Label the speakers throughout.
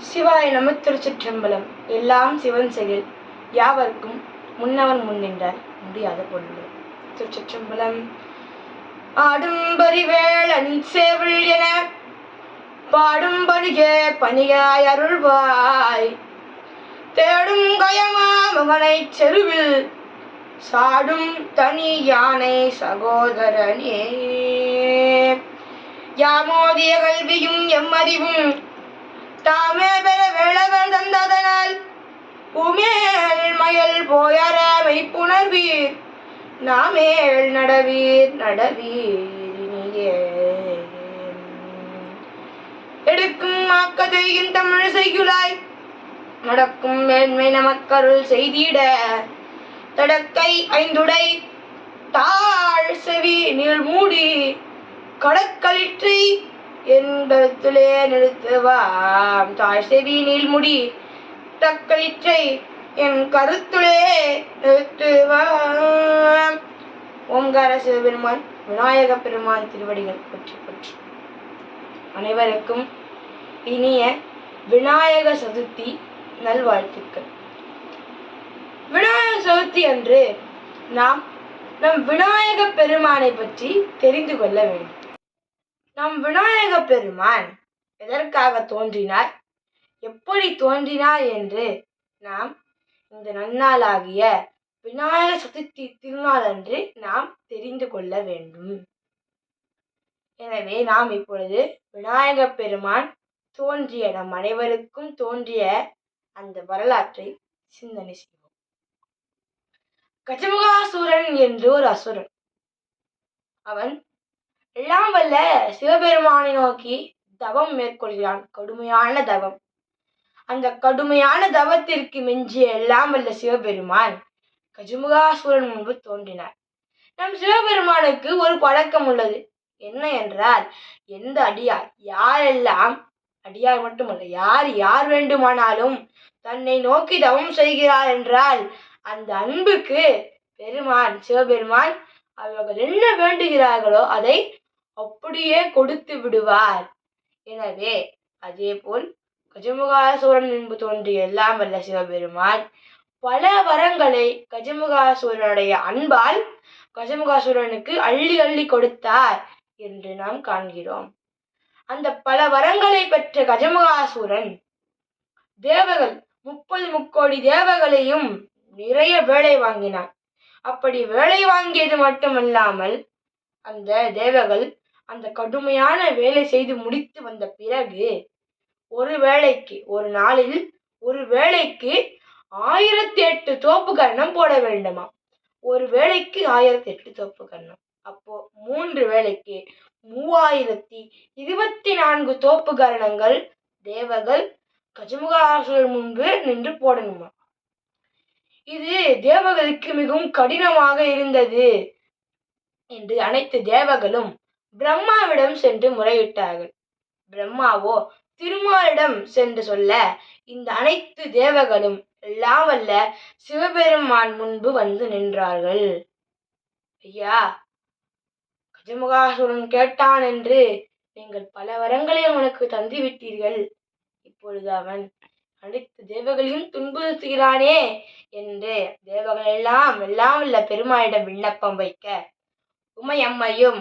Speaker 1: சிவாய நம திருச்சிற்றம்பலம். எல்லாம் சிவன் செயல். யாவர்க்கும் முன்னவன் முன்னின்ற முடியாத பொருள் திருச்சிற்றம்பலம். ஆடும்பரி வேளன் சேவல் என பாடும்படியே பணியாய் அருள்வாய். தேடும் கயமா மகனை செருவில் சாடும் தனி யானை சகோதரனே. யாமோதிய கல்வியும் எம்மறிவும் தாமே பெற வேளவர் தந்ததனால் உமேல் மயல் போயர புணர்வீர் நாமேல் நடவீர் நடவீரினியே எடுக்கும் மாக்கதையின் தமிழ் செய்யுளாய் நடக்கும் மேன்மை நமக்கருள் செய்திட தடக்கை ஐந்துடை தாழ் செவி நீள் மூடி கடற்களிற்றை என்பதிலே நிறுத்துவாம். தாழ் செவி நீள்முடி தக்களிற்றை என் கருத்துளே நிறுத்துவாம். ஓம்கார சிவபெருமான் விநாயக பெருமான் திருவடிகள் பற்றி பற்றி. அனைவருக்கும் இனிய விநாயக சதுர்த்தி நல்வாழ்த்துக்கள். விநாயக சதுர்த்தி அன்று நாம் நம் விநாயக பெருமானை பற்றி தெரிந்து கொள்ள வேண்டும். நம் விநாயக பெருமான் எதற்காக தோன்றினார்? எப்படி தோன்றினார் என்று நாம் இந்த நன்னாளாகிய விநாயக சதுர்த்தி திருநாள் அன்று நாம் தெரிந்து கொள்ள வேண்டும். எனவே நாம் இப்பொழுது விநாயக பெருமான் தோன்றிய நம் அனைவருக்கும் தோன்றிய அந்த வரலாற்றை சிந்தனை செய்வோம். கஜமுகாசுரன் என்று ஒரு அசுரன். அவன் எல்லாம் வல்ல சிவபெருமானை நோக்கி தவம் மேற்கொள்கிறான். கடுமையான தவம். அந்த கடுமையான தவத்திற்கு மிஞ்சிய எல்லாம் வல்ல சிவபெருமான் கஜமுகாசுரன் முன்பு தோன்றினார். நம் சிவபெருமானுக்கு ஒரு பழக்கம் உள்ளது. என்ன என்றால் எந்த அடியார் யாரெல்லாம் அடியார் மட்டுமல்ல யார் யார் வேண்டுமானாலும் தன்னை நோக்கி தவம் செய்கிறார் என்றால் அந்த அன்புக்கு பெருமான் சிவபெருமான் அவர்கள் என்ன வேண்டுகிறார்களோ அதை அப்படியே கொடுத்து விடுவார். எனவே அதேபோல் கஜமுகாசுரன் முன்பு தோன்றிய எல்லாம் வல்ல சிவபெருமான் பல வரங்களை கஜமுகாசுரனுடைய அன்பால் கஜமுகாசுரனுக்கு அள்ளி அள்ளி கொடுத்தார் என்று நாம் காண்கிறோம். அந்த பல வரங்களை பெற்ற கஜமுகாசுரன் தேவகள் முப்பது முக்கோடி தேவகளையும் நிறைய வேலை வாங்கினான். அப்படி வேலை வாங்கியது மட்டுமல்லாமல் அந்த தேவகள் அந்த கடுமையான வேலை செய்து முடித்து வந்த பிறகு ஒரு வேளைக்கு ஒரு நாளில் ஒரு வேளைக்கு ஆயிரத்தி எட்டு தோப்பு கரணம் போட வேண்டுமா? ஒரு வேளைக்கு ஆயிரத்தி எட்டு தோப்பு கண்ணம் அப்போ மூன்று வேளைக்கு மூவாயிரத்தி இருபத்தி நான்கு தோப்பு கரணங்கள் தேவர்கள் கஜமுகாசுரர் முன்பு நின்று போடணுமா? இது தேவர்களுக்கு மிகவும் கடினமாக இருந்தது என்று அனைத்து தேவர்களும் பிரம்மாவிடம் சென்று முறையிட்டார்கள். பிரம்மாவோ திருமாலிடம் சென்று சொல்ல இந்த அனைத்து தேவர்களும் எல்லாம் வல்ல சிவபெருமான் முன்பு வந்து நின்றார்கள். ஐயா கஜமுகாசுரன் கேட்டான் என்று நீங்கள் பல வரங்களை அவனுக்கு தந்துவிட்டீர்கள். இப்பொழுது அவன் அனைத்து தேவகளையும் துன்புறுத்துகிறானே என்று தேவர்கள் எல்லாம் எல்லாம் வல்ல பெருமாளிடம் விண்ணப்பம் வைக்க உமையம்மையும்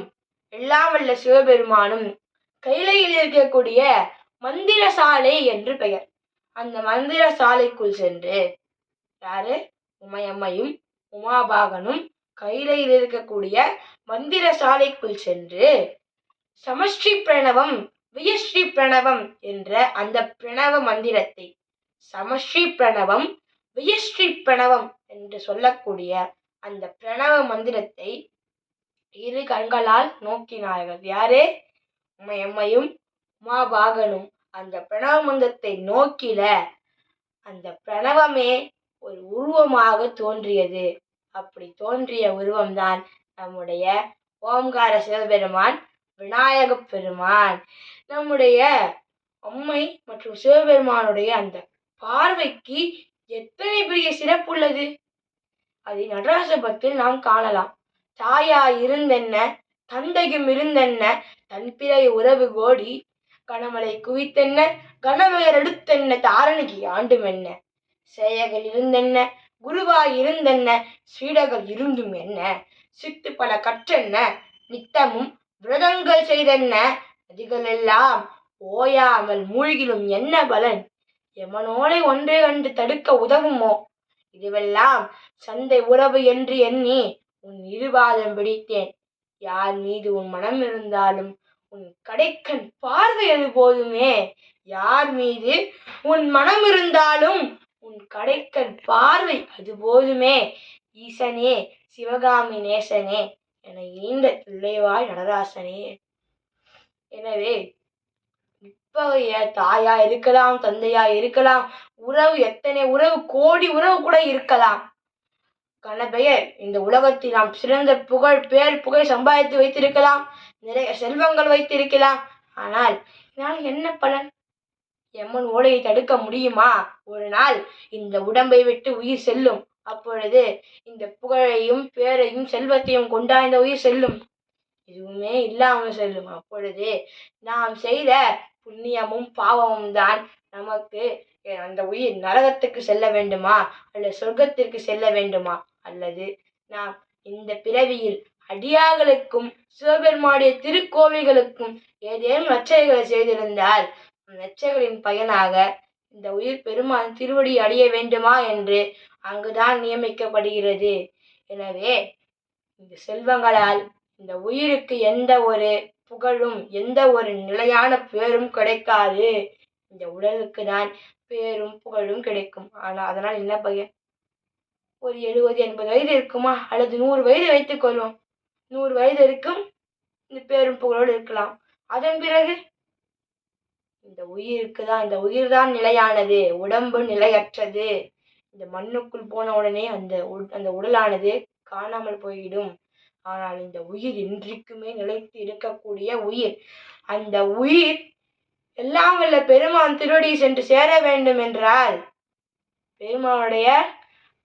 Speaker 1: எல்லாம் வல்ல சிவபெருமானும் கைலையில் இருக்கக்கூடிய மந்திர சாலை என்று பெயர். அந்த மந்திர சாலைக்குள் சென்று யாரு? உமையம்மையும் உமாபாகனும் கைலையில் இருக்கக்கூடிய மந்திர சாலைக்குள் சென்று சமஸ்ரீ பிரணவம் வியஸ்ரீ பிரணவம் என்ற அந்த பிரணவ மந்திரத்தை சமஸ்ரீ பிரணவம் வியஸ்ரீ பிரணவம் என்று சொல்லக்கூடிய அந்த பிரணவ மந்திரத்தை இரு கண்களால் நோக்கினார்கள். யாரே? உமையம்மையும் உமாபாகனும். அந்த பிரணவ மந்திரத்தை நோக்கில அந்த பிரணவமே ஒரு உருவமாக தோன்றியது. அப்படி தோன்றிய உருவம்தான் நம்முடைய ஓம்கார சிவபெருமான் விநாயக பெருமான். நம்முடைய அம்மை மற்றும் சிவபெருமானுடைய அந்த பார்வைக்கு எத்தனை பெரிய சிறப்புள்ளது அதை நடராச பத்தில் நாம் காணலாம். தாயா இருந்தென்ன தந்தையும் இருந்தென்ன தன் பிறை உறவு கோடி கணமலை குவித்தென்ன? கணவேர் எடுத்தென்ன தாரணிக்கு ஆண்டும் என்ன சேயகள் இருந்தென்ன? குருவாய் இருந்தென்ன சீடர்கள் இருந்தும் என்ன சித்து பல கற்றென்ன? நித்தமும் விரதங்கள் செய்தென்ன? நதிகளெல்லாம் ஓயாமல் மூழ்கிலும் என்ன பலன்? எமனோலை ஒன்றே கண்டு தடுக்க உதவுமோ? இதுவெல்லாம் சந்தை உறவு என்று எண்ணி உன் இருபாதம் பிடித்தேன் யார் மீது உன் மனம் இருந்தாலும் உன் கடைக்கண் பார்வை அது போதுமே. யார் மீது உன் மனம் இருந்தாலும் உன் கடைக்கண் பார்வை அது போதுமே. ஈசனே சிவகாமி நேசனே என ஈந்த பிள்ளைவாய் நடராசனே. எனவே இத்தகைய தாயா இருக்கலாம் தந்தையா இருக்கலாம் உறவு எத்தனை உறவு கோடி உறவு கூட இருக்கலாம். கணபெயர் இந்த உலகத்தில் நாம் சிறந்த புகழ் பேர் புகழ் சம்பாதித்து வைத்திருக்கலாம் நிறைய செல்வங்கள் வைத்திருக்கலாம். ஆனால் இதனால் என்ன பலன்? எம்மன் ஓலையை தடுக்க முடியுமா? ஒரு நாள் இந்த உடம்பை விட்டு உயிர் செல்லும். அப்பொழுது இந்த புகழையும் பேரையும் செல்வத்தையும் கொண்டா இந்த உயிர் செல்லும். எதுவுமே இல்லாமல் செல்லும். அப்பொழுது நாம் செய்த புண்ணியமும் பாவமும் தான் நமக்கு அந்த உயிர் நரகத்துக்கு செல்ல வேண்டுமா? அல்லது சொர்க்கத்திற்கு செல்ல வேண்டுமா? அல்லது நாம் இந்த பிறவியில் அடியார்களுக்கும் சிவபெருமானுடைய திருக்கோவில்களுக்கும் ஏதேனும் நச்சைகளை செய்திருந்தால் நச்சைகளின் பயனாக இந்த உயிர் பெருமான் திருவடி அடைய வேண்டுமா என்று அங்குதான் நியமிக்கப்படுகிறது. எனவே இந்த செல்வங்களால் இந்த உயிருக்கு எந்த ஒரு புகழும் எந்த ஒரு நிலையான பேரும் கிடைக்காது. இந்த உடலுக்கு தான் பேரும் புகழும் கிடைக்கும். ஆனால் அதனால் என்ன பயன் ஒரு எழுபது எண்பது வயது இருக்குமா? அல்லது நூறு வயது வைத்துக் கொள்வோம். நூறு வயது இருக்கும். இந்த பேரும் புகழோடு இருக்கலாம். அதன் பிறகு? இந்த உயிருக்கு தான் இந்த உயிர் தான் நிலையானது. உடம்பு நிலையற்றது. இந்த மண்ணுக்குள் போன உடனே அந்த அந்த உடலானது காணாமல் போய்விடும். ஆனால் இந்த உயிர் என்றைக்குமே நிலைத்து இருக்கக்கூடிய உயிர். அந்த உயிர் எல்லாம் வல்ல பெருமான் திருவடி சென்று சேர வேண்டும் என்றால் பெருமானுடைய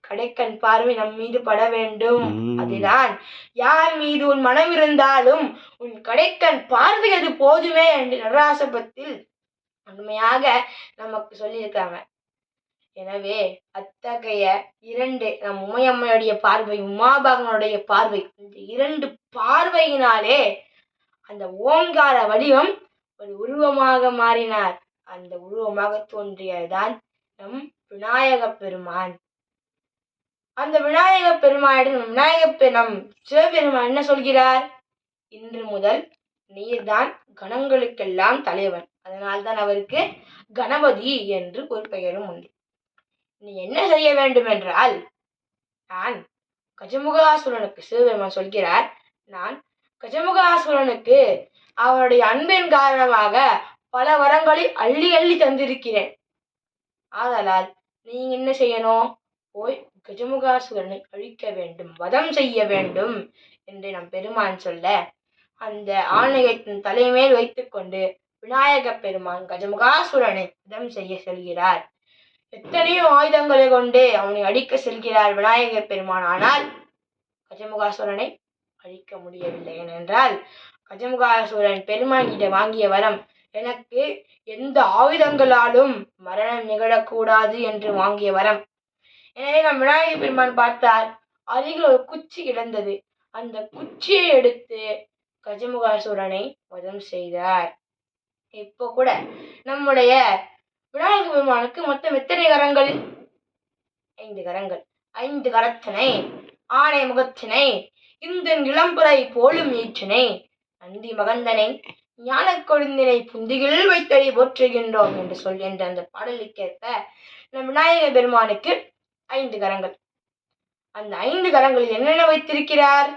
Speaker 1: கடைக்கண் பார்வை நம் மீது பட வேண்டும். அதுதான். யார் மீது உன் மனம் இருந்தாலும் உன் கடைக்கண் பார்வை அது போதுமே என்று நடராசபத்தில் உண்மையாக நமக்கு சொல்லியிருக்காங்க. எனவே அத்தகைய இரண்டு நம் உமையம்மையுடைய பார்வை உமாபாகனுடைய பார்வை இந்த இரண்டு பார்வையினாலே அந்த ஓங்கார வடிவம் ஒரு உருவமாக மாறினார். அந்த உருவமாக தோன்றியதுதான் நம் விநாயக பெருமான். அந்த விநாயக பெருமானிடம் விநாயக நம் சிவபெருமான் என்ன சொல்கிறார்? இன்று முதல் நீர்தான் கணங்களுக்கெல்லாம் தலைவன். அதனால்தான் அவருக்கு கணபதி என்று ஒரு பெயரும் உண்டு. நீ என்ன செய்ய வேண்டும் என்றால் நான் கஜமுகாசுரனுக்கு சிவபெருமான் சொல்கிறார். நான் கஜமுகாசுரனுக்கு அவருடைய அன்பின் காரணமாக பல வரங்களை அள்ளி அள்ளி தந்திருக்கிறேன். ஆதலால் நீங்க என்ன செய்யணும்? போய் கஜமுகாசுரனை அழிக்க வேண்டும் வதம் செய்ய வேண்டும் என்று நம் பெருமான் சொல்ல அந்த ஆணையத்தின் தலைமேல் வைத்துக்கொண்டு விநாயக பெருமான் கஜமுகாசுரனை வதம் செய்ய செல்கிறார். எத்தனையோ ஆயுதங்களை கொண்டு அவனை அடிக்க செல்கிறார் விநாயகர் பெருமான். ஆனால் கஜமுகாசுரனை அழிக்க முடியவில்லை ஏனென்றால் கஜமுகாசுரன் பெருமான்கிட்ட வாங்கிய வரம் எனக்கு எந்த ஆயுதங்களாலும் மரணம் நிகழக்கூடாது என்று வாங்கிய வரம். எனவே நம் விநாயகர் பெருமான் பார்த்தார். அருகில் ஒரு குச்சி கிடந்தது. அந்த குச்சியை எடுத்து கஜமுகாசுரனை வதம் செய்தார். இப்போ கூட நம்முடைய விநாயகர் பெருமானுக்கு மொத்தம் எத்தனை கரங்கள்? ஐந்து கரங்கள். ஐந்து கரத்தினை ஆணை முகத்தினை இந்த இளம்புரை போலும் ஈற்றினை நந்தி மகந்தனை ஞானக் கொழுந்தினை புந்திகளில் வைத்தடி போற்றுகின்றோம் என்று சொல்கின்ற என்ற அந்த பாடலுக்கேற்ப நம் விநாயகர் பெருமானுக்கு ஐந்து கரங்கள். அந்த ஐந்து கரங்களில் என்னென்ன வைத்திருக்கிறார்?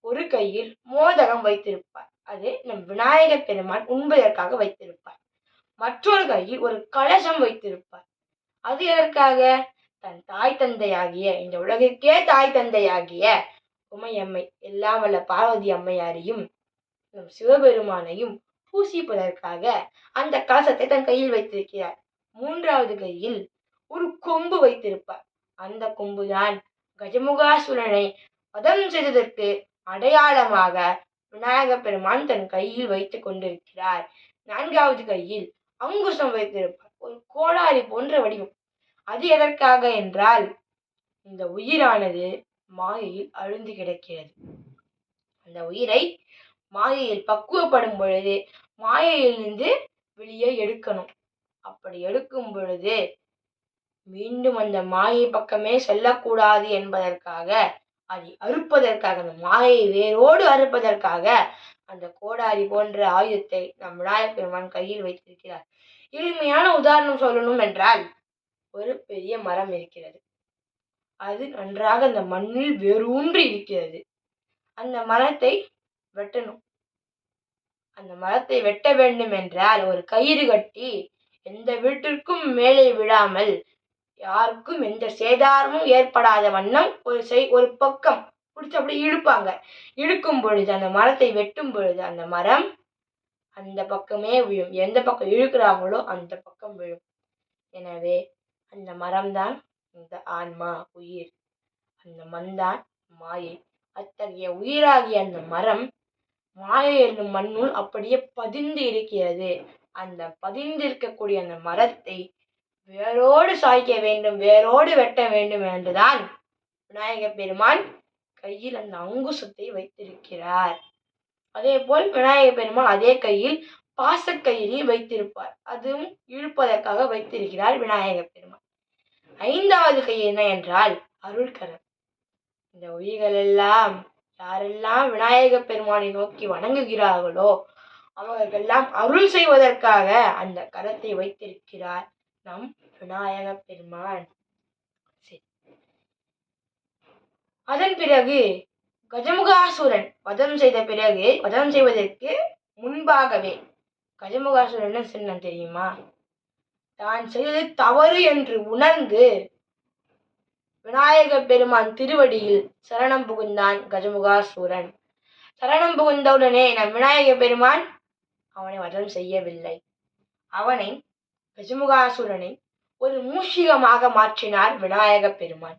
Speaker 1: ஒரு கையில் மோதகம் வைத்திருப்பார். அது நம் விநாயகர் பெருமான் உண்பதற்காக வைத்திருப்பார். மற்றொரு கையில் ஒரு கலசம் வைத்திருப்பார். அது எதற்காக? தன் தாய் தந்தையாகிய இந்த உலகிற்கே தாய் தந்தையாகிய உமையம்மை எல்லாம் வல்ல பார்வதி அம்மையாரையும் நம் சிவபெருமானையும் பூசிப்பதற்காக அந்த கலசத்தை தன் கையில் வைத்திருக்கிறார். மூன்றாவது கையில் ஒரு கொம்பு வைத்திருப்பார். அந்த கொம்புதான் கஜமுகாசுரனை வதம் செய்ததற்கு அடையாளமாக விநாயக பெருமான் தன் கையில் வைத்துக் கொண்டிருக்கிறார். நான்காவது கையில் அங்குசம் வைத்திருப்பார். ஒரு கோடாரி போன்ற வடிவம். அது எதற்காக என்றால் இந்த உயிரானது மாயையில் அழுந்து கிடக்கிறது. அந்த உயிரை மாயையில் பக்குவப்படும் பொழுது மாயையிலிருந்து வெளியே எடுக்கணும். அப்படி எடுக்கும் பொழுது மீண்டும் அந்த மாயை பக்கமே செல்லக்கூடாது என்பதற்காக அதை அறுப்பதற்காக அந்த மாயை வேரோடு அறுப்பதற்காக அந்த கோடாரி போன்ற ஆயுதத்தை நம் விநாயகப் பெருமான் கையில் வைத்திருக்கிறார். எளிமையான உதாரணம் சொல்லணும் என்றால் ஒரு பெரிய மரம் இருக்கிறது. அது நன்றாக அந்த மண்ணில் வேரூன்றி இருக்கிறது. அந்த மரத்தை வெட்டணும். அந்த மரத்தை வெட்ட வேண்டும் என்றால் ஒரு கயிறு கட்டி எந்த வீட்டிற்கும் மேலே விழாமல் யாருக்கும் எந்த சேதாரமும் ஏற்படாத வண்ணம் ஒரு செய் ஒரு பக்கம் பிடிச்சி அப்படியே இழுப்பாங்க. இழுக்கும் பொழுது அந்த மரத்தை வெட்டும் பொழுது அந்த மரம் அந்த பக்கமே விழும். எந்த பக்கம் இழுக்கிறாங்களோ அந்த பக்கம் விழும். எனவே அந்த மரம்தான் இந்த ஆன்மா உயிர். அந்த மண்தான் மாயை. அத்தகைய உயிராகிய அந்த மரம் மாயை என்னும் மண்ணுள் அப்படியே பதிந்து இருக்கிறது. அந்த பதிந்திருக்கக்கூடிய அந்த மரத்தை வேரோடு சாய்க்க வேண்டும் வேரோடு வெட்ட வேண்டும் என்றுதான் விநாயகர் பெருமான் கையில் அந்த அங்குசத்தை வைத்திருக்கிறார். அதே போல் விநாயகர் பெருமான் அதே கையில் பாசக்கயிறை வைத்திருப்பார். அதுவும் இழுப்பதற்காக வைத்திருக்கிறார் விநாயகர் பெருமான். ஐந்தாவது கை என்ன என்றால் அருள்கரம் இந்த உயிர்கள் எல்லாம் யாரெல்லாம் விநாயகர் பெருமானை நோக்கி வணங்குகிறார்களோ அவர்களெல்லாம் அருள் செய்வதற்காக அந்த கரத்தை வைத்திருக்கிறார். நம் விநாயகப் பெருமான். சரி. அதன் பிறகு கஜமுகாசுரன் வதம் செய்த பிறகு வதம் செய்வதற்கு முன்பாகவே கஜமுகாசுரன் என்ன சொன்னான் தெரியுமா? தான் செய்தது தவறு என்று உணர்ந்து விநாயக பெருமான் திருவடியில் சரணம் புகுந்தான் கஜமுகாசூரன். சரணம் புகுந்தவுடனே நம் விநாயக பெருமான் அவனை வதம் செய்யவில்லை. அவனை கஜமுகாசுரனை ஒரு மூஷிகமாக மாற்றினார் விநாயக பெருமான்.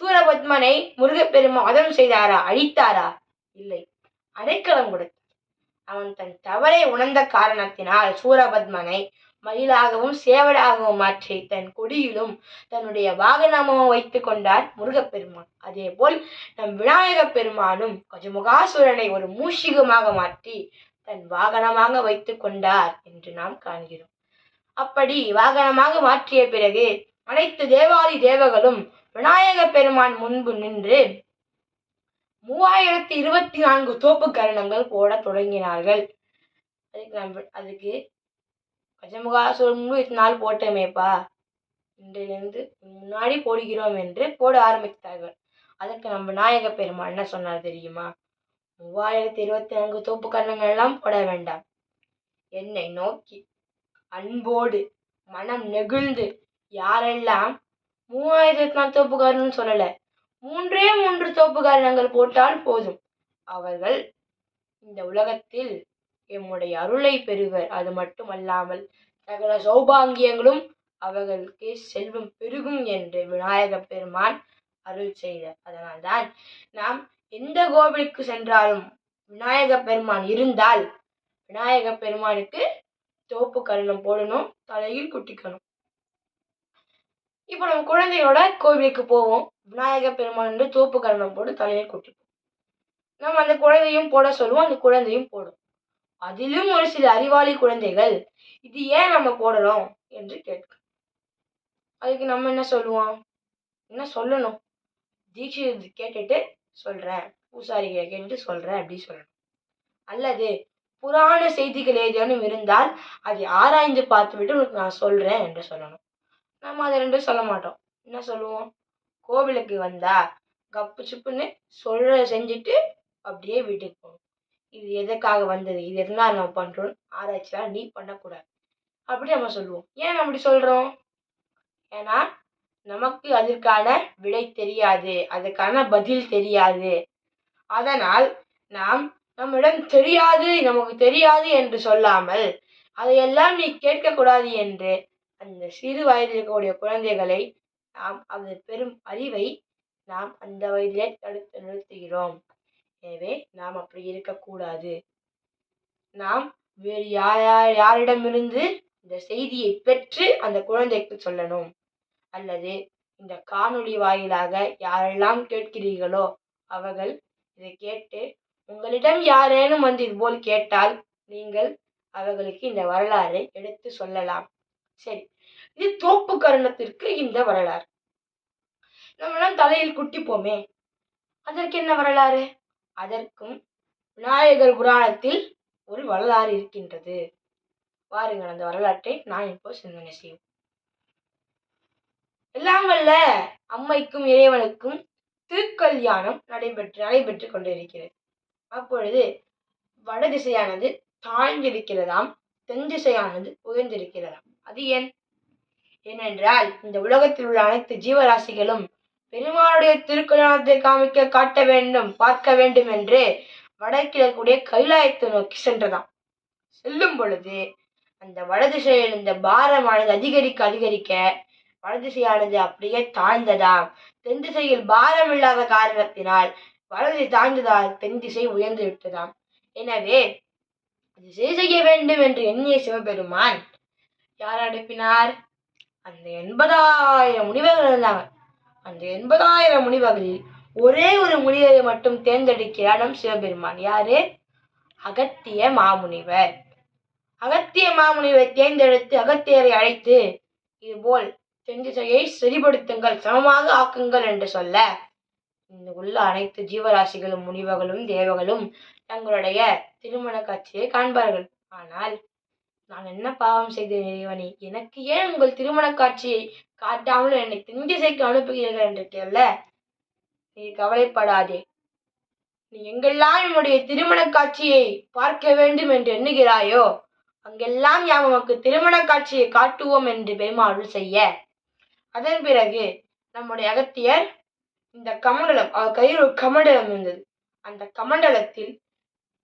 Speaker 1: சூரபத்மனை முருகப்பெருமான் வதம் செய்தாரா? அழித்தாரா? இல்லை. அடைக்கலம் கொடுத்தார். அவன் தன் தவறை உணர்ந்த காரணத்தினால் சூரபத்மனை மயிலாகவும் சேவலாகவும் மாற்றி தன் கொடியிலும் தன்னுடைய வாகனமும் வைத்து கொண்டார் முருகப்பெருமான். அதே போல் நம் விநாயகப் பெருமானும் கஜமுகாசுரனை ஒரு மூஷிகமாக மாற்றி தன் வாகனமாக வைத்து கொண்டார் என்று நாம் காண்கிறோம். அப்படி வாகனமாக மாற்றிய பிறகு அனைத்து தேவாதி தேவர்களும் விநாயக பெருமான் முன்பு நின்று மூவாயிரத்தி இருபத்தி நான்கு தோப்பு கரணங்கள் போட தொடங்கினார்கள். அதுக்கு நம்ம அதுக்கு கஜமுகாசுரம் இத்தனை நாள் போட்டோமேப்பா. இன்றிலிருந்து முன்னாடி போடுகிறோம் என்று போட ஆரம்பித்தார்கள். அதற்கு நம்ம விநாயக பெருமாள் என்ன சொன்னார் தெரியுமா? மூவாயிரத்தி இருபத்தி நான்கு தோப்பு கரணங்கள் எல்லாம் போட வேண்டாம். என்னை நோக்கி அன்போடு மனம் நெகிழ்ந்து யாரெல்லாம் மூவாயிரத்தி நாலு தோப்புக்காரன்னு சொல்லல மூன்றே மூன்று தோப்புக்காரணங்கள் போட்டால் போதும். அவர்கள் இந்த உலகத்தில் எம்முடைய அருளை பெறுவர். அது மட்டுமல்லாமல் சகல சௌபாங்கியங்களும் அவர்களுக்கு செல்வம் பெருகும் என்று விநாயக பெருமான் அருள் செய்தார். அதனால்தான் நாம் எந்த கோவிலுக்கு சென்றாலும் விநாயக பெருமான் இருந்தால் விநாயக பெருமானுக்கு தோப்பு கரணம் போடணும் தலையில் குட்டிக்கணும். இப்போ நம்ம குழந்தையோட கோவிலுக்கு போவோம். விநாயகர் பெருமான் என்று தோப்பு கரணம் போட்டு தலையில் குட்டிப்போம். நம்ம அந்த குழந்தையும் போட சொல்லுவோம் அந்த குழந்தையும் போடும். அதிலும் ஒரு சில அறிவாளி குழந்தைகள் இது ஏன் நம்ம போடணும் என்று கேட்கும். அதுக்கு நம்ம என்ன சொல்லுவோம்? என்ன சொல்லணும்? தீட்சை கேட்டுட்டு சொல்றேன். பூசாரிகளை கேட்டுட்டு சொல்றேன் அப்படி சொல்லணும். அல்லது புராண செய்திகள் ஏதேனும் இருந்தால் அதை ஆராய்ந்து பார்த்துவிட்டு உனக்கு நான் சொல்கிறேன் என்று சொல்லணும். நம்ம அதை ரெண்டும் சொல்ல மாட்டோம். என்ன சொல்லுவோம்? கோவிலுக்கு வந்தா கப்பு சுப்புன்னு சொல்ற செஞ்சுட்டு அப்படியே வீட்டுக்கு போகணும். இது எதுக்காக வந்தது? இது எதனால் நம்ம பண்றோம் ஆராய்ச்சிலாம் நீ பண்ணக்கூடாது. அப்படி நம்ம சொல்லுவோம். ஏன் அப்படி சொல்கிறோம் ஏன்னா நமக்கு அதற்கான விடை தெரியாது. அதுக்கான பதில் தெரியாது. அதனால் நாம் நம்மிடம் தெரியாது நமக்கு தெரியாது என்று சொல்லாமல் அதையெல்லாம் நீ கேட்கக்கூடாது என்று அந்த சிறு வயதில் இருக்கக்கூடிய குழந்தைகளை நாம் அது பெரும் அறிவை நாம் அந்த வயதிலே தடுத்து நிறுத்துகிறோம். எனவே நாம் அப்படி இருக்கக்கூடாது. நாம் வேறு யார் யார் யாரிடமிருந்து இந்த செய்தியை பெற்று அந்த குழந்தைக்கு சொல்லணும். அல்லது இந்த காணொளி வாயிலாக யாரெல்லாம் கேட்கிறீர்களோ அவர்கள் இதை கேட்டு உங்களிடம் யாரேனும் வந்து இதுபோல் கேட்டால் நீங்கள் அவர்களுக்கு இந்த வரலாறை எடுத்து சொல்லலாம். சரி இது தோப்பு கருணத்திற்கு இந்த வரலாறு. நம்மளாம் தலையில் குட்டிப்போமே அதற்கு என்ன வரலாறு? அதற்கும் விநாயகர் புராணத்தில் ஒரு வரலாறு இருக்கின்றது. வாருங்கள் அந்த வரலாற்றை நான் இப்போ சிந்தனை செய்வோம். எல்லாம் வல்ல அம்மைக்கும் இறைவனுக்கும் திருக்கல்யாணம் நடைபெற்று நடைபெற்றுக் கொண்டிருக்கிறது. அப்பொழுது வடதிசையானது தாழ்ந்திருக்கிறதாம் தென் திசையானது உயர்ந்திருக்கிறதாம். அது ஏன்? ஏனென்றால் இந்த உலகத்தில் உள்ள அனைத்து ஜீவராசிகளும் பெருமாளுடைய திருக்கல்யாணத்தை காமிக்க காட்ட வேண்டும் பார்க்க வேண்டும் என்று வடக்கிழக்குடைய கைலாயத்தை நோக்கி சென்றதாம். செல்லும் பொழுது அந்த வடதிசையில் இருந்த பாரமானது அதிகரிக்க அதிகரிக்க வடதிசையானது அப்படியே தாழ்ந்ததாம். தென் திசையில் பாரம் இல்லாத காரணத்தினால் வலது தாழ்ந்ததால் தென் திசை உயர்ந்து விட்டதாம். எனவே அது செய்ய வேண்டும் என்று எண்ணிய சிவபெருமான் யார் அனுப்பினார்? அந்த எண்பதாயிரம் முனிவர்கள் இருந்தாங்க. அந்த எண்பதாயிரம் முனிவர்களில் ஒரே ஒரு முனிவரை மட்டும் தேர்ந்தெடுக்கிறார் நம் சிவபெருமான். யாரு? அகத்திய மாமுனிவர். அகத்திய மாமுனிவர் தேர்ந்தெடுத்து அகத்தியரை அழைத்து இதுபோல் தென் திசையை சரிபடுத்துங்கள் சமமாக ஆக்குங்கள் என்று சொல்ல உள்ள அனைத்து ஜீவராசிகளும் முனிவர்களும் தேவர்களும் தங்களுடைய திருமண காட்சியை காண்பார்கள். ஆனால் நான் என்ன பாவம் செய்தேன் இறைவனே? எனக்கு ஏன் உங்கள் திருமண காட்சியை காட்டாமல் என்னை திண்டிசைக்கு அனுப்புகிறீர்கள் என்று கேள்ல? நீ கவலைப்படாதே. நீ எங்கெல்லாம் என்னுடைய திருமண காட்சியை பார்க்க வேண்டும் என்று எண்ணுகிறாயோ அங்கெல்லாம் யாம் உமக்கு திருமண காட்சியை காட்டுவோம் என்று பெருமாள் செய்ய. அதன் பிறகு நம்முடைய அகத்தியர் இந்த கமண்டலம் அவர் கையில் ஒரு கமண்டலம் இருந்தது. அந்த கமண்டலத்தில்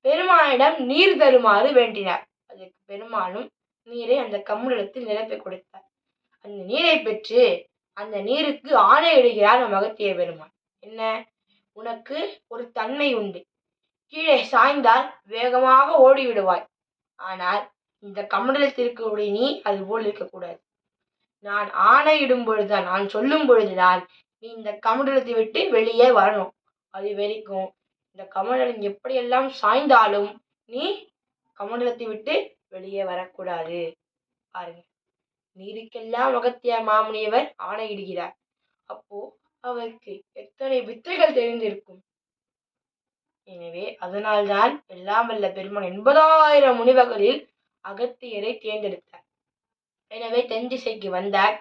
Speaker 1: பெருமானிடம் நீர் தருமாறு வேண்டினார். அதற்கு பெருமானும் நீரை அந்த கமண்டலத்தில் நிரப்பி கொடுத்தார். அந்த நீரை பெற்று அந்த நீருக்கு ஆணையிடுகிறார் நம் அகத்திய பெருமான். என்ன? உனக்கு ஒரு தன்மை உண்டு. கீழே சாய்ந்தால் வேகமாக ஓடிவிடுவாய். ஆனால் இந்த கமண்டலத்திற்கு இருக்கக்கூடிய நீ அது போல் இருக்கக்கூடாது. நான் ஆணையிடும் பொழுதுதான் நான் சொல்லும் பொழுதுதான் நீ இந்த கமண்டலத்தை விட்டு வெளியே வரணும். அது வரைக்கும் இந்த கமண்டலம் எப்படியெல்லாம் சாய்ந்தாலும் நீ கமண்டலத்தை விட்டு வெளியே வரக்கூடாது. பாருங்க. நீருக்கெல்லாம் அகத்திய மாமுனியவர் ஆணையிடுகிறார். அப்போ அவருக்கு எத்தனை வித்தைகள் தெரிந்திருக்கும்? எனவே அதனால்தான் எல்லாம் வல்ல பெருமான் எண்பதாயிரம் முனிவர்களில் அகத்தியரை தேர்ந்தெடுத்தார். எனவே தென் திசைக்கு வந்தார்.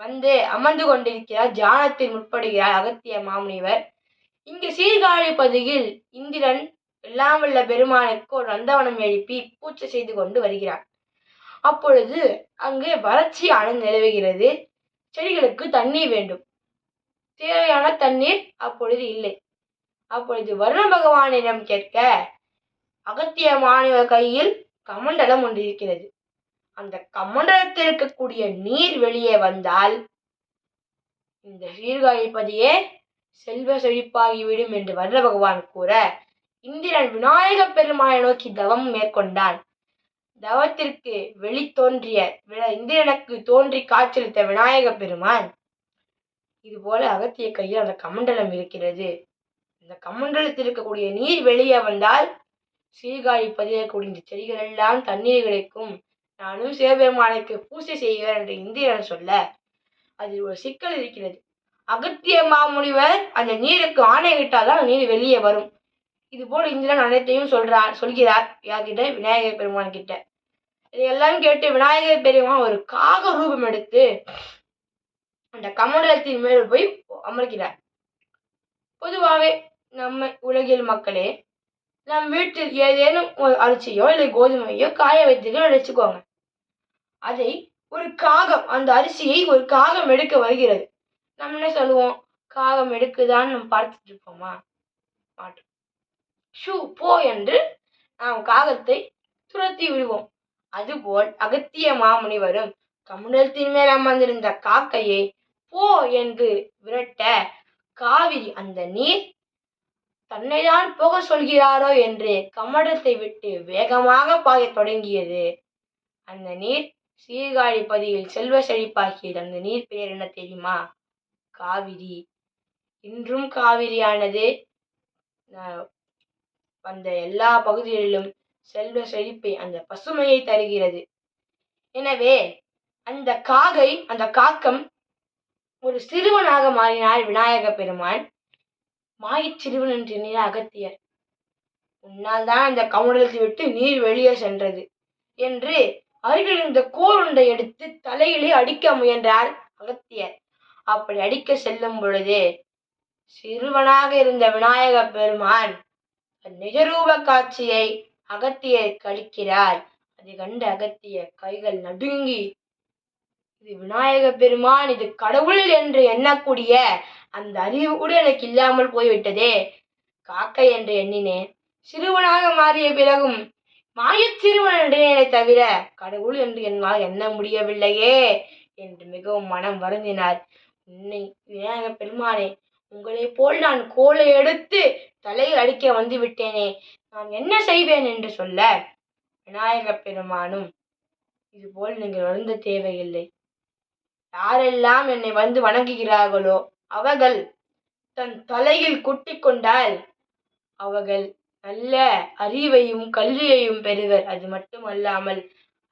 Speaker 1: வந்து அமர்ந்து கொண்டிருக்கிறார் தியானத்தில் முற்படுகிறார் அகத்திய மாமுனிவர். இங்கு சீர்காழி பகுதியில் இந்திரன் எல்லாம் வல்ல பெருமானுக்கு ஒரு நந்தவனம் எழுப்பி பூச்சை செய்து கொண்டு வருகிறார். அப்பொழுது அங்கு வறட்சியானது நிலவுகிறது. செடிகளுக்கு தண்ணீர் வேண்டும். தேவையான தண்ணீர் அப்பொழுது இல்லை. அப்பொழுது வருண பகவானிடம் கேட்க அகத்திய மாணவ கையில் கமண்டலம் ஒன்று இருக்கிறது. அந்த கமண்டலத்தில் இருக்கக்கூடிய நீர் வெளியே வந்தால் இந்த சீர்காழிப்பதியே செல்வ செழிப்பாகிவிடும் என்று வர்ற பகவான் கூற இந்திரன் விநாயக பெருமானை நோக்கி தவம் மேற்கொண்டான். தவத்திற்கு வெளி தோன்றிய இந்திரனுக்கு தோன்றி காட்சியளித்த விநாயக பெருமான் இது போல அகத்திய கையில் அந்த கமண்டலம் இருக்கிறது. இந்த கமண்டலத்தில் இருக்கக்கூடிய நீர் வெளியே வந்தால் சீர்காழி பதியக்கூடிய இந்த செடிகள் எல்லாம் தண்ணீர் கிடைக்கும். நானும் சிவபெருமானுக்கு பூஜை செய்கிறேன் என்று இந்திரன் சொல்ல அதில் ஒரு சிக்கல் இருக்கிறது. அகத்திய மாமுனிவர் அந்த நீருக்கு ஆணையிட்டால் தான் நீர் வெளியே வரும். இது போல இந்திரன் அனைத்தையும் சொல்றார் சொல்கிறார் யார்கிட்ட? விநாயகர் பெருமான் கிட்ட. இதையெல்லாம் கேட்டு விநாயகர் பெருமான் ஒரு காக ரூபம் எடுத்து அந்த கமண்டலத்தின் மேல் போய் அமர்கிறார். பொதுவாகவே நம்ம உலகில் மக்களே நம் வீட்டில் ஏதேனும் ஒரு அரிசியோ இல்லை கோதுமையோ காய வைத்துக்கோ வச்சுக்கோங்க அதை ஒரு காகம் அந்த அரிசியை ஒரு காகம் எடுக்க வருகிறது. நம்ம என்ன சொல்லுவோம்? காகம் எடுக்குதான்னு நம்ம பார்த்துட்டு இருப்போமா? மாட்டோம் ஷூ போ என்று நாம் காகத்தை துரத்தி விடுவோம். அதுபோல் அகத்திய மாமுனிவரும் கமண்டலத்தின் மேல் அமர்ந்திருந்த காக்கையை போ என்று விரட்ட காவிரி அந்த நீர் தன்னைதான் போக சொல்கிறாரோ என்று கமடத்தை விட்டு வேகமாக பாயத் தொடங்கியது. அந்த நீர் சீர்காழி பதியில் செல்வ செழிப்பாக்கியது அந்த நீர் பெயர் என்ன தெரியுமா? காவிரி. இன்றும் காவிரியானது வந்த அந்த எல்லா பகுதிகளிலும் செல்வ செழிப்பை அந்த பசுமையை தருகிறது. எனவே அந்த காகை அந்த காக்கம் ஒரு சிறுவனாக மாறினார் விநாயக பெருமான் மாயச் சிறுவன் என்று நீர் அகத்தியர். உன்னால் தான் அந்த கமுடலத்தை விட்டு நீர் வெளியே சென்றது என்று அருகில் இருந்த கோருண்டை எடுத்து தலையிலே அடிக்க முயன்றார் அகத்தியர். அப்படி அடிக்க செல்லும் பொழுது சிறுவனாக இருந்த விநாயக பெருமான் நிஜரூப காட்சியை அகத்தியர் கழிக்கிறார். அதை கண்ட அகத்திய கைகள் நடுங்கி இது விநாயக பெருமான் இது கடவுள் என்று எண்ணக்கூடிய அந்த அறிவு கூட எனக்கு இல்லாமல் போய்விட்டதே. காக்கை என்று எண்ணினேன். சிறுவனாக மாறிய பிறகும் மாயச் தவிர கடவுள் என்று என்னால் எண்ண முடியவில்லையே என்று மிகவும் மனம் வருந்தினார். உன்னை விநாயக பெருமானே உங்களைப் போல் நான் கோலை எடுத்து தலையில் அடிக்க வந்து விட்டேனே நான் என்ன செய்வேன் என்று சொல்ல விநாயக பெருமானும் இதுபோல் நீங்கள் வருந்த தேவையில்லை. யாரெல்லாம் என்னை வந்து வணங்குகிறார்களோ அவர்கள் தன் தலையில் குட்டி கொண்டால் அவர்கள் நல்ல அறிவையும் கல்வியையும் பெறுவர். அது மட்டுமல்லாமல்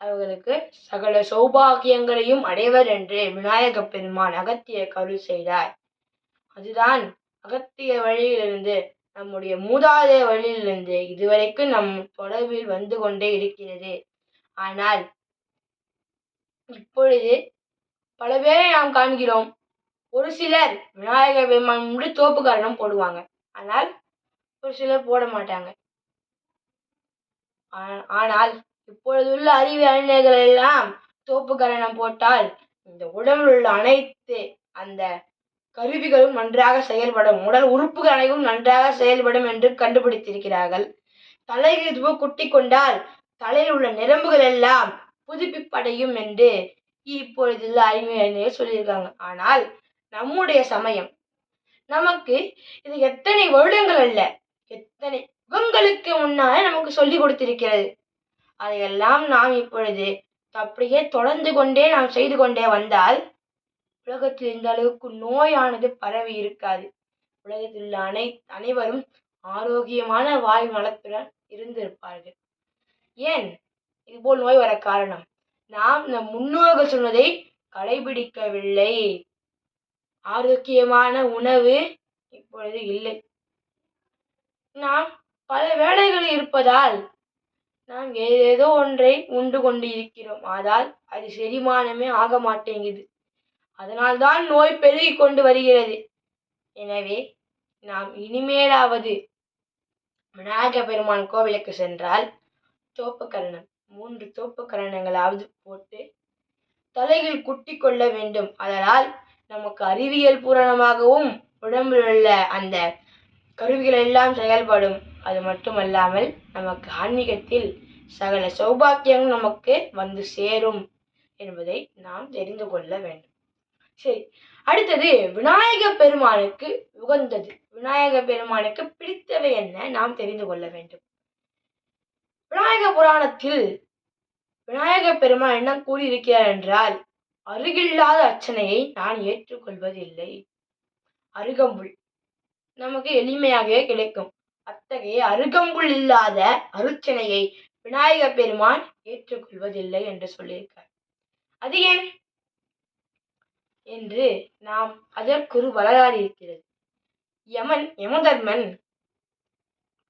Speaker 1: அவர்களுக்கு சகல சௌபாகியங்களையும் அடைவர் என்று விநாயக பெருமான் அகத்திய கருள் செய்தார். அதுதான் அகத்திய வழியிலிருந்து நம்முடைய மூதாதைய வழியிலிருந்து இதுவரைக்கும் நம் தொடர்பில் வந்து கொண்டே இருக்கிறது. ஆனால் இப்பொழுது பல பேரை நாம் காண்கிறோம். ஒரு சிலர் விநாயக பெருமான் முடி தோப்பு காரணம் போடுவாங்க. ஆனால் ஒரு சிலர் போட மாட்டாங்க. ஆ- ஆனால் இப்பொழுதுள்ள அறிவு அறிஞர்கள் எல்லாம் தோப்பு கரணம் போட்டால் இந்த உடம்பில் உள்ள அனைத்து அந்த கருவிகளும் நன்றாக செயல்படும். உடல் உறுப்புகள் அனைத்தும் நன்றாக செயல்படும் என்று கண்டுபிடித்திருக்கிறார்கள். தலையில் துவ குட்டி கொண்டால் தலையில் உள்ள நரம்புகள் எல்லாம் புதுப்பிப்படையும் என்று இப்பொழுதுள்ள அறிவியறிஞர்கள் சொல்லியிருக்காங்க. ஆனால் நம்முடைய சமயம் நமக்கு இது எத்தனை வருடங்கள் அல்ல. எத்தனை யுகங்களுக்கு முன்னாலே நமக்கு சொல்லி கொடுத்திருக்கிறது. அதையெல்லாம் நாம் இப்பொழுது அப்படியே தொடர்ந்து கொண்டே நாம் செய்து கொண்டே வந்தால் உலகத்தில் இந்த அளவுக்கு நோயானது பரவி இருக்காது. உலகத்தில் உள்ள அனை அனைவரும் ஆரோக்கியமான வாயு நலத்துடன் இருந்திருப்பார்கள். ஏன்? இதுபோல் நோய் வர காரணம். நாம் நம் முன்னோர்கள் சொன்னதை கடைபிடிக்கவில்லை. ஆரோக்கியமான உணவு இப்பொழுது இல்லை. நாம் பல வேலைகள் இருப்பதால் நாம் ஏதேதோ ஒன்றை உண்டு கொண்டு இருக்கிறோம். ஆனால் அது செரிமானமே ஆக மாட்டேங்குது. அதனால்தான் நோய் பெருகி கொண்டு வருகிறது. எனவே நாம் இனிமேலாவது விநாயக பெருமான் கோவிலுக்கு சென்றால் தோப்புக்கரணம் மூன்று தோப்புக்கரணங்களாவது போட்டு தலையில் குட்டி கொள்ள வேண்டும். அதனால் நமக்கு அறிவியல் பூரணமாகவும் உடம்பில் உள்ள அந்த கருவிகள் எல்லாம் செயல்படும். அது மட்டுமல்லாமல் நமக்கு ஆன்மீகத்தில் சகல சௌபாக்கியங்கள் நமக்கு வந்து சேரும் என்பதை நாம் தெரிந்து கொள்ள வேண்டும். சரி அடுத்தது விநாயக பெருமானுக்கு உகந்தது. விநாயக பெருமானுக்கு பிடித்தவை என்ன நாம் தெரிந்து கொள்ள வேண்டும். விநாயக புராணத்தில் விநாயக பெருமான் என்ன கூறியிருக்கிறார் என்றால் அருகில்லாத அர்ச்சனையை நான் ஏற்றுக்கொள்வதில்லை. அருகம்புல் நமக்கு எளிமையாகவே கிடைக்கும். அத்தகைய அருகம்புல் இல்லாத அருச்சனையை விநாயக பெருமான் ஏற்றுக்கொள்வதில்லை என்று சொல்லியிருக்கார். அது ஏன்? என்று நாம் அதற்கொரு வரலாறு இருக்கிறது. யமன் யமதர்மன்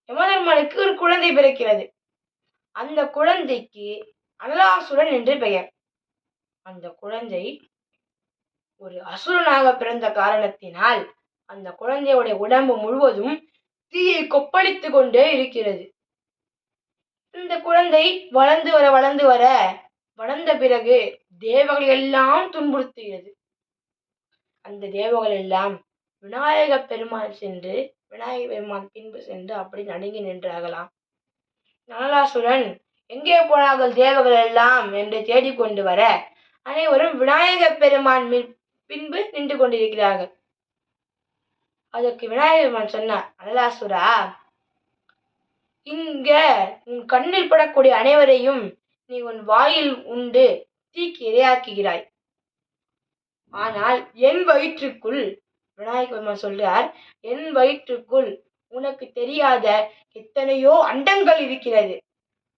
Speaker 1: யமதர்மனுக்கு ஒரு குழந்தை பிறக்கிறது. அந்த குழந்தைக்கு அனலாசுரன் என்று பெயர். அந்த குழந்தை ஒரு அசுரனாக பிறந்த காரணத்தினால் அந்த குழந்தையுடைய உடம்பு முழுவதும் தீயை கொப்பளித்து கொண்டே இருக்கிறது. இந்த குழந்தை வளர்ந்து வர வளர்ந்து வர வளர்ந்த பிறகு தேவர்கள் எல்லாம் துன்புறுத்துகிறது. அந்த தேவர்கள் எல்லாம் விநாயக பெருமான் சென்று விநாயக பெருமான் பின்பு சென்று அப்படி நடுங்கி நின்றார்களாம். நாலாசுரன் எங்கே போனார்கள் தேவர்கள் எல்லாம்? என்று தேடிக்கொண்டு வர அனைவரும் விநாயக பெருமான் மின்- பின்பு நின்று கொண்டிருக்கிறார்கள். அதற்கு விநாயக பெருமான் சொன்னார் அனலாசுரா இங்க உன் கண்ணில் படக்கூடிய அனைவரையும் நீ உன் வாயில் உண்டு தீக்கு இரையாக்குகிறாய். ஆனால் என் வயிற்றுக்குள் விநாயகர் சொல்றார் என் வயிற்றுக்குள் உனக்கு தெரியாத எத்தனையோ அண்டங்கள் இருக்கிறது.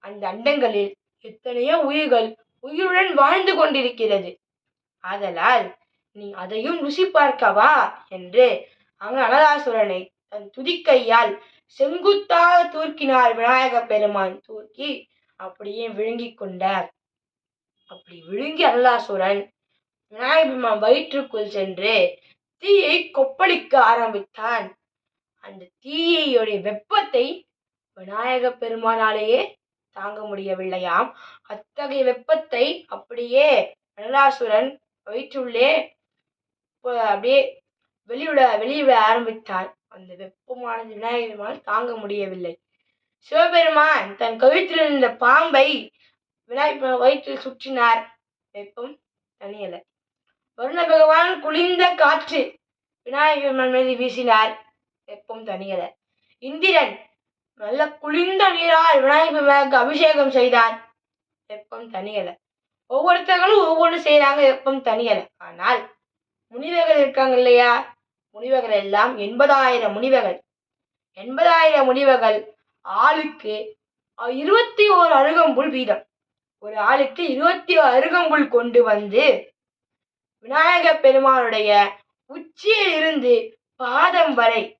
Speaker 1: அந்த அண்டங்களில் எத்தனையோ உயிர்கள் உயிருடன் வாழ்ந்து கொண்டிருக்கிறது. ஆதலால் நீ அதையும் ருசி பார்க்கவா? என்று அங்கு அனலாசுரனை தன் துதிக்கையால் செங்குத்தாக தூக்கினார் விநாயக பெருமான். தூக்கி அப்படியே விழுங்கிக் கொண்டார். அப்படி விழுங்கி அல்லாசுரன் விநாயக பெருமான் வயிற்றுக்குள் சென்று தீயை கொப்பளிக்க ஆரம்பித்தான். அந்த தீயையுடைய வெப்பத்தை விநாயக பெருமானாலேயே தாங்க முடியவில்லையாம். அத்தகைய வெப்பத்தை அப்படியே நல்லாசுரன் வயிற்றுள்ளே அப்படியே வெளியிட வெளியிட ஆரம்பித்தார் அந்த வெப்பமானது விநாயகர் தாங்க முடியவில்லை. சிவபெருமான் தன் கழுத்தில் இருந்த பாம்பை விநாயகர் வயிற்றில் சுற்றினார். வெப்பம் தனியல வருண பகவான் குளிர்ந்த காற்று விநாயகர் மீது வீசினார். வெப்பம் தனியல இந்திரன் நல்ல குளிர்ந்த நீரால் விநாயகர் பெருமானுக்கு அபிஷேகம் செய்தார். வெப்பம் தனியல ஒவ்வொருத்தர்களும் ஒவ்வொன்று செய்றாங்க. வெப்பம் தனியல ஆனால் முனிவர்கள் இருக்காங்க இல்லையா? முனிவர்கள் எல்லாம் எண்பதாயிரம் முனிவர்கள். எண்பதாயிரம் முனிவர்கள் ஆளுக்கு இருபத்தி ஓரு அருகம்புல் வீதம். ஒரு ஆளுக்கு இருபத்தி ஓரு அருகம்புல் கொண்டு வந்து விநாயக பெருமானுடைய உச்சியில் இருந்து பாதம் வரை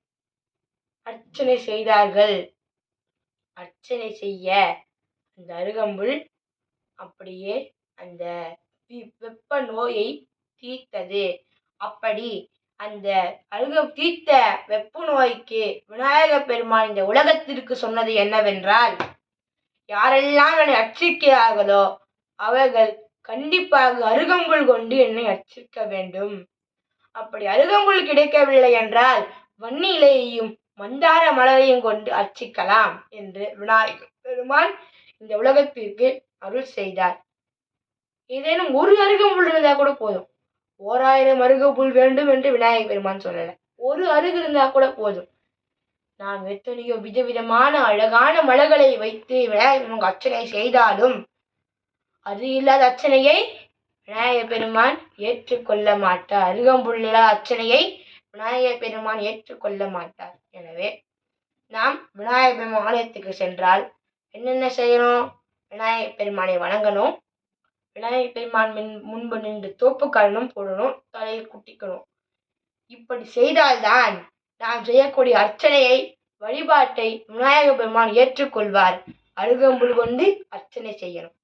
Speaker 1: அர்ச்சனை செய்தார்கள். அர்ச்சனை செய்ய அந்த அருகம்புல் அப்படியே அந்த வெப்ப நோயை தீர்த்தது. அப்படி அந்த அழுக தீர்த்த வெப்ப நோய்க்கு விநாயக பெருமான் இந்த உலகத்திற்கு சொன்னது என்னவென்றால் யாரெல்லாம் என்னை அச்சிக்கிறார்களோ அவர்கள் கண்டிப்பாக அருகம்புல் கொண்டு என்னை அச்சிக்க வேண்டும். அப்படி அருகம்புல் கிடைக்கவில்லை என்றால் வன்னி இலையையும் மந்தார மலரையும் கொண்டு அர்ச்சிக்கலாம் என்று விநாயகர் பெருமான் இந்த உலகத்திற்கு அருள் செய்தார். ஏதேனும் ஒரு அருகம்புல் இருந்தா கூட போதும். ஓராயிரம் அருகம்புல் வேண்டும் என்று விநாயகர் பெருமான் சொல்லல. ஒரு அருகு இருந்தா கூட போதும். நாம் எத்தனையோ விதவிதமான அழகான மலர்களை வைத்து விநாயகர் பெருமான் அர்ச்சனை செய்தாலும் அது இல்லாத அர்ச்சனையை விநாயகர் பெருமான் ஏற்றுக்கொள்ள மாட்டார். அருகம்புல் அர்ச்சனையை விநாயகர் பெருமான் ஏற்றுக்கொள்ள மாட்டார். எனவே நாம் விநாயகர் பெருமான் ஆலயத்துக்கு சென்றால் என்னென்ன செய்யணும்? விநாயகர் பெருமானை வணங்கணும். விநாயகர் பெருமான் மின் முன்பு நின்று தோப்பு தோப்புக்கரணம் போடணும் தலையில் குட்டிக்கணும். இப்படி செய்தால்தான் நாம் செய்யக்கூடிய அர்ச்சனையை வழிபாட்டை விநாயகர் பெருமான் ஏற்றுக்கொள்வார். அருகம்புல் கொண்டு அர்ச்சனை செய்யணும்.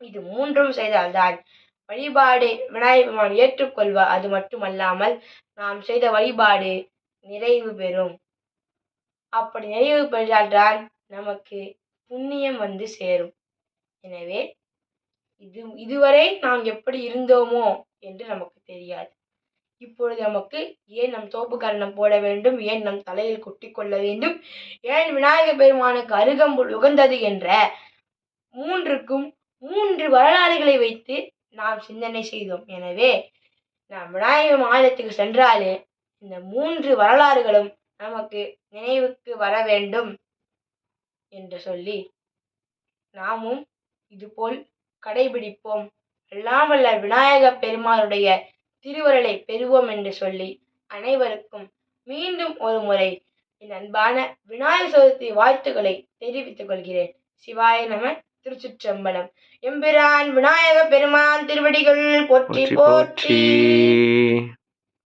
Speaker 1: இது மூன்றும் செய்தால்தான் வழிபாடு விநாயகர் பெருமான் ஏற்றுக்கொள்வார். அது மட்டுமல்லாமல் நாம் செய்த வழிபாடு நிறைவு பெறும். அப்படி நிறைவு பெற்றால்தான் நமக்கு புண்ணியம் வந்து சேரும். எனவே இது இதுவரை நாம் எப்படி இருந்தோமோ என்று நமக்கு தெரியாது. இப்பொழுது நமக்கு ஏன் நம் தோப்பு கரணம் போட வேண்டும்? ஏன் நம் தலையில் கொட்டி கொள்ள வேண்டும்? ஏன் விநாயகர் பெருமானுக்கு அருகம்புல் உகந்தது என்ற மூன்றுக்கும் மூன்று வரலாறுகளை வைத்து நாம் சிந்தனை செய்தோம். எனவே நாம் விநாயகர் மாநிலத்துக்கு சென்றாலே இந்த மூன்று வரலாறுகளும் நமக்கு நினைவுக்கு வர வேண்டும் என்று சொல்லி நாமும் இதுபோல் கடைபிடிப்போம். எல்லாம் வல்ல விநாயக பெருமானுடைய திருவருளை பெறுவோம் என்று சொல்லி அனைவருக்கும் மீண்டும் ஒரு முறை என் அன்பான விநாயகர் சதுர்த்தி வாழ்த்துக்களை தெரிவித்துக் கொள்கிறேன். சிவாய நம திருச்சிற்றம்பலம். எம்பிரான் விநாயக பெருமான் திருவடிகள் போற்றி
Speaker 2: போற்றி
Speaker 1: போற்றி.
Speaker 2: போற்றி.